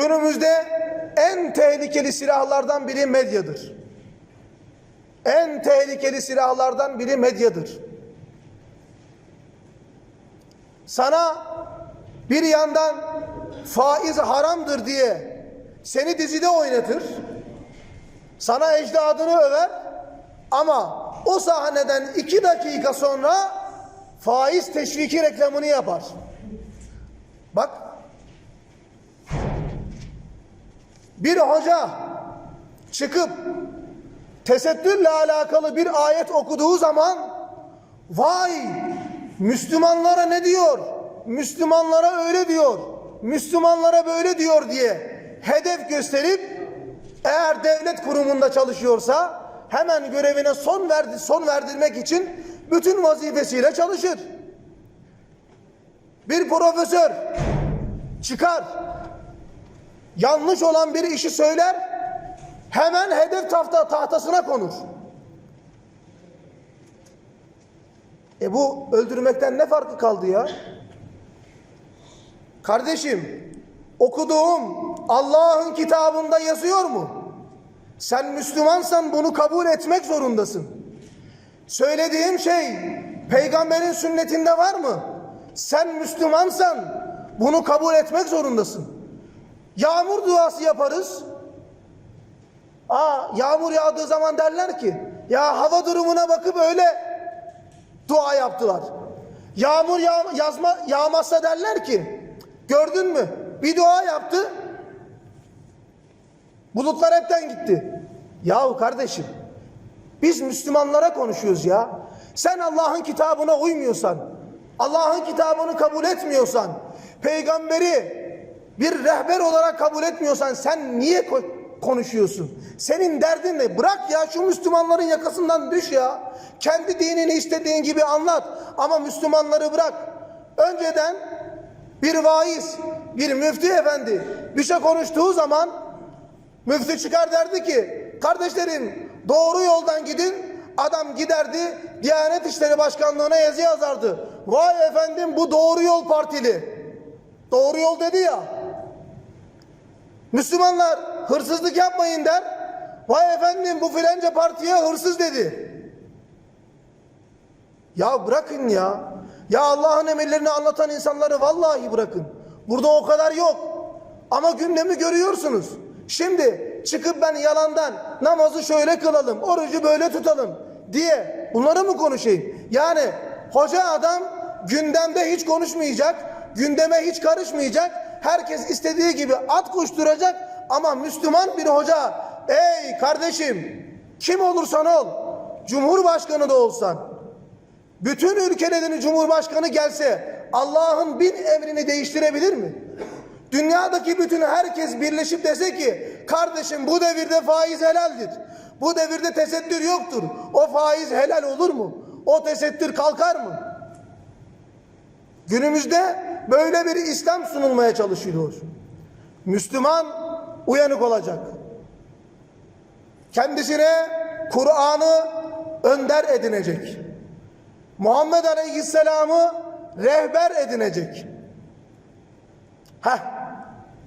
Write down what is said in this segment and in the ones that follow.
Günümüzde en tehlikeli silahlardan biri medyadır. En tehlikeli silahlardan biri medyadır. Sana bir yandan faiz haramdır diye seni dizide oynatır. Sana ecdadını över ama o sahneden iki dakika sonra faiz teşviki reklamını yapar. Bak bir hoca çıkıp tesettürle alakalı bir ayet okuduğu zaman vay Müslümanlara ne diyor? Müslümanlara öyle diyor. Müslümanlara böyle diyor diye hedef gösterip eğer devlet kurumunda çalışıyorsa hemen görevine son verdi son verdirmek için bütün vazifesiyle çalışır. Bir profesör çıkar yanlış olan bir işi söyler hemen hedef tahta, tahtasına konur. E bu öldürmekten ne farkı kaldı ya? Kardeşim okuduğum Allah'ın kitabında yazıyor mu? Sen Müslümansan bunu kabul etmek zorundasın. Söylediğim şey peygamberin sünnetinde var mı? Sen Müslümansan bunu kabul etmek zorundasın. Yağmur duası yaparız. Aa, yağmur yağdığı zaman derler ki ya hava durumuna bakıp öyle dua yaptılar. Yağmur yağ, yazma, yağmazsa derler ki gördün mü bir dua yaptı bulutlar hepten gitti. Yahu kardeşim biz Müslümanlara konuşuyoruz ya. Sen Allah'ın kitabına uymuyorsan, Allah'ın kitabını kabul etmiyorsan, peygamberi bir rehber olarak kabul etmiyorsan sen niye ko- konuşuyorsun? Senin derdin ne? Bırak ya şu Müslümanların yakasından düş ya. Kendi dinini istediğin gibi anlat ama Müslümanları bırak. Önceden bir vaiz, bir müftü efendi bir şey konuştuğu zaman müftü çıkar derdi ki kardeşlerim doğru yoldan gidin adam giderdi Diyanet İşleri Başkanlığı'na yazı yazardı. Vay efendim bu doğru yol partili. Doğru yol dedi ya. Müslümanlar hırsızlık yapmayın der. Vay efendim bu filanca partiye hırsız dedi. Ya bırakın ya. Ya Allah'ın emirlerini anlatan insanları vallahi bırakın. Burada o kadar yok. Ama gündemi görüyorsunuz. Şimdi çıkıp ben yalandan namazı şöyle kılalım, orucu böyle tutalım diye bunları mı konuşayım? Yani hoca adam gündemde hiç konuşmayacak, gündeme hiç karışmayacak. Herkes istediği gibi at koşturacak ama Müslüman bir hoca ey kardeşim kim olursan ol Cumhurbaşkanı da olsan bütün ülkelerin cumhurbaşkanı gelse Allah'ın bin emrini değiştirebilir mi? Dünyadaki bütün herkes birleşip dese ki kardeşim bu devirde faiz helaldir. Bu devirde tesettür yoktur. O faiz helal olur mu? O tesettür kalkar mı? Günümüzde böyle bir İslam sunulmaya çalışılıyor. Müslüman uyanık olacak. Kendisine Kur'an'ı önder edinecek. Muhammed Aleyhisselam'ı rehber edinecek. Heh,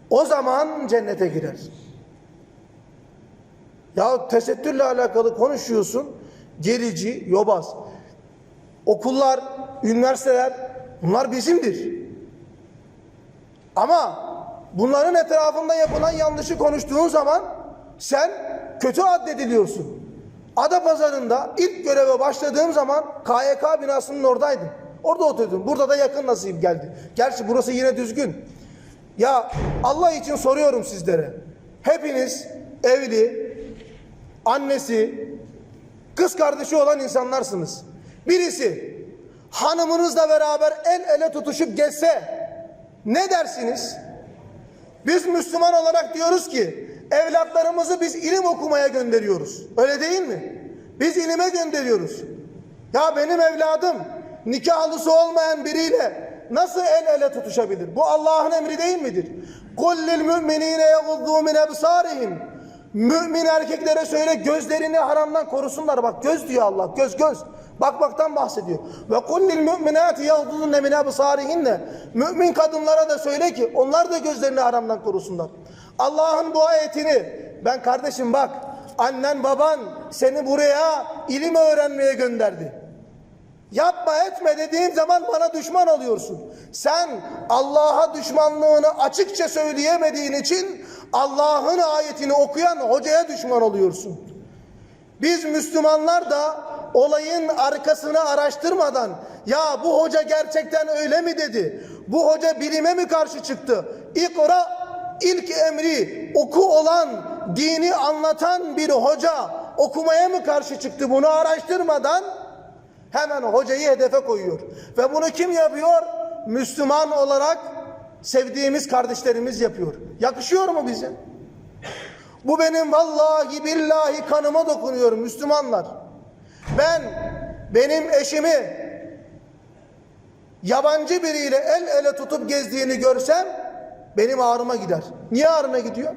o zaman cennete girer. Ya tesettürle alakalı konuşuyorsun, gerici, yobaz. Okullar, üniversiteler bunlar bizimdir. Ama bunların etrafında yapılan yanlışı konuştuğun zaman sen kötü addediliyorsun. Adapazarı'nda ilk göreve başladığım zaman KYK binasının oradaydım. Orada oturdum. Burada da yakın nasip geldi. Gerçi burası yine düzgün. Ya Allah için soruyorum sizlere. Hepiniz evli, annesi, kız kardeşi olan insanlarsınız. Birisi hanımınızla beraber el ele tutuşup geçse ne dersiniz? Biz Müslüman olarak diyoruz ki evlatlarımızı biz ilim okumaya gönderiyoruz. Öyle değil mi? Biz ilime gönderiyoruz. Ya benim evladım nikahlısı olmayan biriyle nasıl el ele tutuşabilir? Bu Allah'ın emri değil midir? Lil müminine yaguddu min ebsarihim. Mümin erkeklere söyle gözlerini haramdan korusunlar. Bak göz diyor Allah. Göz göz. Bakmaktan bahsediyor. Ve kullil müminati yaghdudunne min ebsarihinne. Mümin kadınlara da söyle ki onlar da gözlerini haramdan korusunlar. Allah'ın bu ayetini ben kardeşim bak annen baban seni buraya ilim öğrenmeye gönderdi. Yapma etme dediğim zaman bana düşman oluyorsun. Sen Allah'a düşmanlığını açıkça söyleyemediğin için Allah'ın ayetini okuyan hocaya düşman oluyorsun. Biz Müslümanlar da olayın arkasını araştırmadan ya bu hoca gerçekten öyle mi dedi? Bu hoca bilime mi karşı çıktı? İkra ilk emri oku olan dini anlatan bir hoca okumaya mı karşı çıktı? Bunu araştırmadan hemen hocayı hedefe koyuyor. Ve bunu kim yapıyor? Müslüman olarak sevdiğimiz kardeşlerimiz yapıyor. Yakışıyor mu bize? Bu benim vallahi billahi kanıma dokunuyor Müslümanlar. Ben benim eşimi yabancı biriyle el ele tutup gezdiğini görsem benim ağrıma gider. Niye ağrına gidiyor?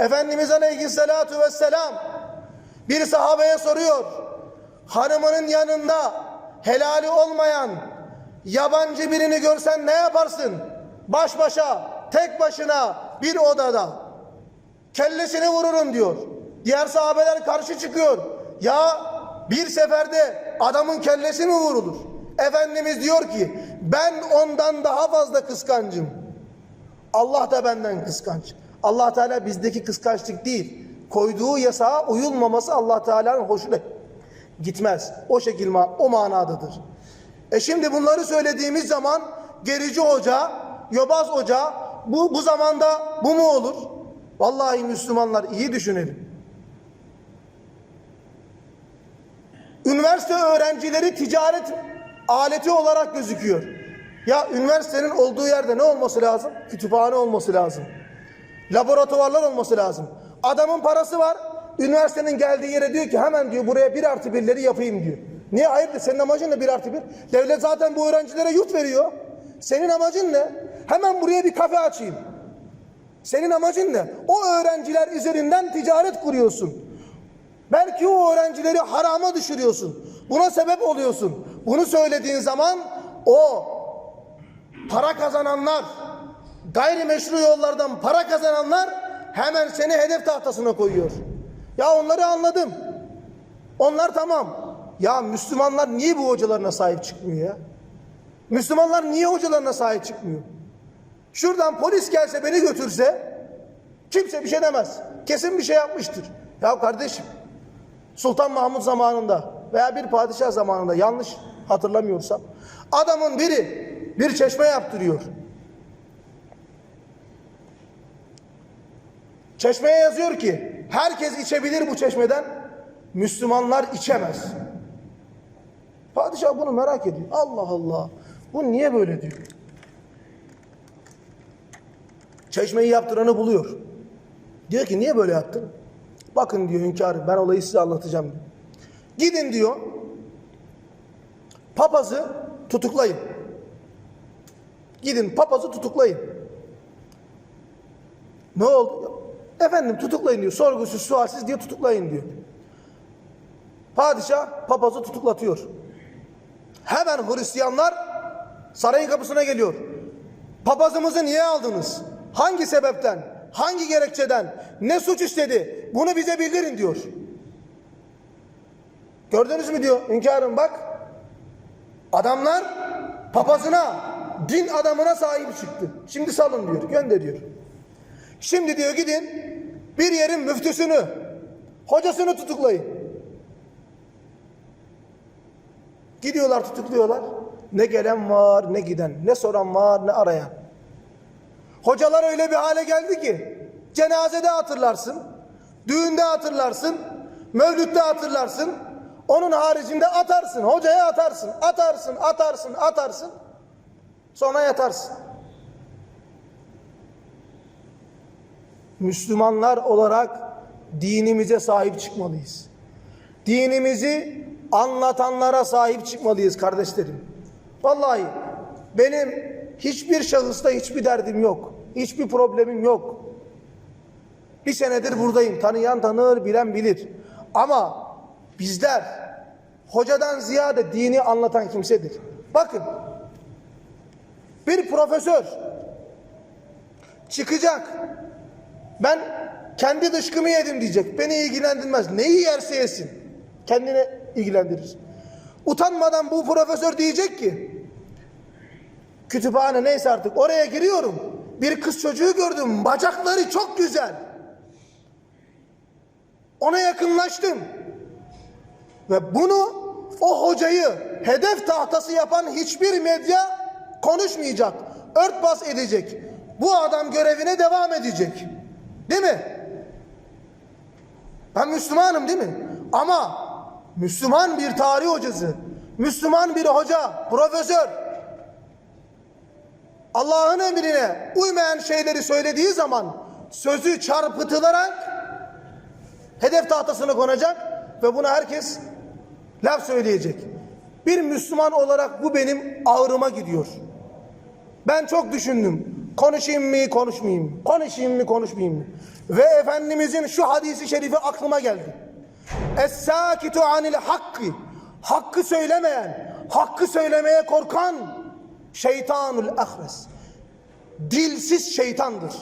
Efendimiz Aleyhisselatü Vesselam bir sahabeye soruyor. Hanımının yanında helali olmayan yabancı birini görsen ne yaparsın? Baş başa, tek başına bir odada kellesini vururum diyor. Diğer sahabeler karşı çıkıyor. Ya bir seferde adamın kellesi mi vurulur? Efendimiz diyor ki ben ondan daha fazla kıskancım. Allah da benden kıskanç. Allah Teala bizdeki kıskançlık değil. Koyduğu yasağa uyulmaması Allah Teala'nın hoşuna gitmez. O şekil o manadadır. E şimdi bunları söylediğimiz zaman gerici hoca, yobaz hoca bu bu zamanda bu mu olur? Vallahi Müslümanlar iyi düşünelim. Üniversite öğrencileri ticaret aleti olarak gözüküyor. Ya üniversitenin olduğu yerde ne olması lazım? Kütüphane olması lazım. Laboratuvarlar olması lazım. Adamın parası var. Üniversitenin geldiği yere diyor ki hemen diyor buraya bir artı birleri yapayım diyor. Niye? Hayırdır senin amacın ne bir artı bir? Devlet zaten bu öğrencilere yurt veriyor. Senin amacın ne? Hemen buraya bir kafe açayım. Senin amacın ne? O öğrenciler üzerinden ticaret kuruyorsun. Belki o öğrencileri harama düşürüyorsun. Buna sebep oluyorsun. Bunu söylediğin zaman o para kazananlar, gayrimeşru yollardan para kazananlar hemen seni hedef tahtasına koyuyor. Ya onları anladım. Onlar tamam. Ya Müslümanlar niye bu hocalarına sahip çıkmıyor ya? Müslümanlar niye hocalarına sahip çıkmıyor? Şuradan polis gelse beni götürse kimse bir şey demez. Kesin bir şey yapmıştır. Ya kardeşim Sultan Mahmut zamanında veya bir padişah zamanında yanlış hatırlamıyorsam adamın biri bir çeşme yaptırıyor. Çeşmeye yazıyor ki herkes içebilir bu çeşmeden Müslümanlar içemez. Padişah bunu merak ediyor. Allah Allah. Bu niye böyle diyor. Çeşmeyi yaptıranı buluyor. Diyor ki niye böyle yaptın? Bakın diyor hünkârım ben olayı size anlatacağım. Gidin diyor. Papazı tutuklayın. Gidin papazı tutuklayın. Ne oldu? Efendim tutuklayın diyor. Sorgusuz sualsiz diye tutuklayın diyor. Padişah papazı tutuklatıyor. Hemen Hristiyanlar sarayın kapısına geliyor. Papazımızı niye aldınız? Hangi sebepten? Hangi gerekçeden? Ne suç işledi? Bunu bize bildirin diyor. Gördünüz mü diyor hünkârım bak. Adamlar papazına, din adamına sahip çıktı. Şimdi salın diyor, gönderiyor. Şimdi diyor gidin bir yerin müftüsünü, hocasını tutuklayın. Gidiyorlar tutukluyorlar. Ne gelen var ne giden, ne soran var ne arayan. Hocalar öyle bir hale geldi ki cenazede hatırlarsın, düğünde hatırlarsın, mevlütte hatırlarsın. Onun haricinde atarsın, hocaya atarsın, atarsın, atarsın, atarsın. Sonra yatarsın. Müslümanlar olarak dinimize sahip çıkmalıyız. Dinimizi anlatanlara sahip çıkmalıyız kardeşlerim. Vallahi benim hiçbir şahısta hiçbir derdim yok. Hiçbir problemim yok. Bir senedir buradayım. Tanıyan tanır, bilen bilir. Ama bizler hocadan ziyade dini anlatan kimsedir. Bakın bir profesör çıkacak Ben kendi dışkımı yedim diyecek. Beni ilgilendirmez. Neyi yerse yesin. Kendini ilgilendirir. Utanmadan bu profesör diyecek ki kütüphane neyse artık oraya giriyorum. Bir kız çocuğu gördüm. Bacakları çok güzel. Ona yakınlaştım. Ve bunu o hocayı hedef tahtası yapan hiçbir medya konuşmayacak. Örtbas edecek. Bu adam görevine devam edecek. Değil mi? Ben Müslümanım değil mi? Ama Müslüman bir tarih hocası, Müslüman bir hoca, profesör Allah'ın emrine uymayan şeyleri söylediği zaman sözü çarpıtılarak hedef tahtasına konacak ve buna herkes laf söyleyecek. Bir Müslüman olarak bu benim ağrıma gidiyor. Ben çok düşündüm. Konuşayım mı, konuşmayayım mı? Konuşayım mı, konuşmayayım mı? Ve Efendimizin şu hadisi şerifi aklıma geldi. Es-sâkitu anil hakkı. Hakkı söylemeyen, hakkı söylemeye korkan şeytanul ahres. Dilsiz şeytandır.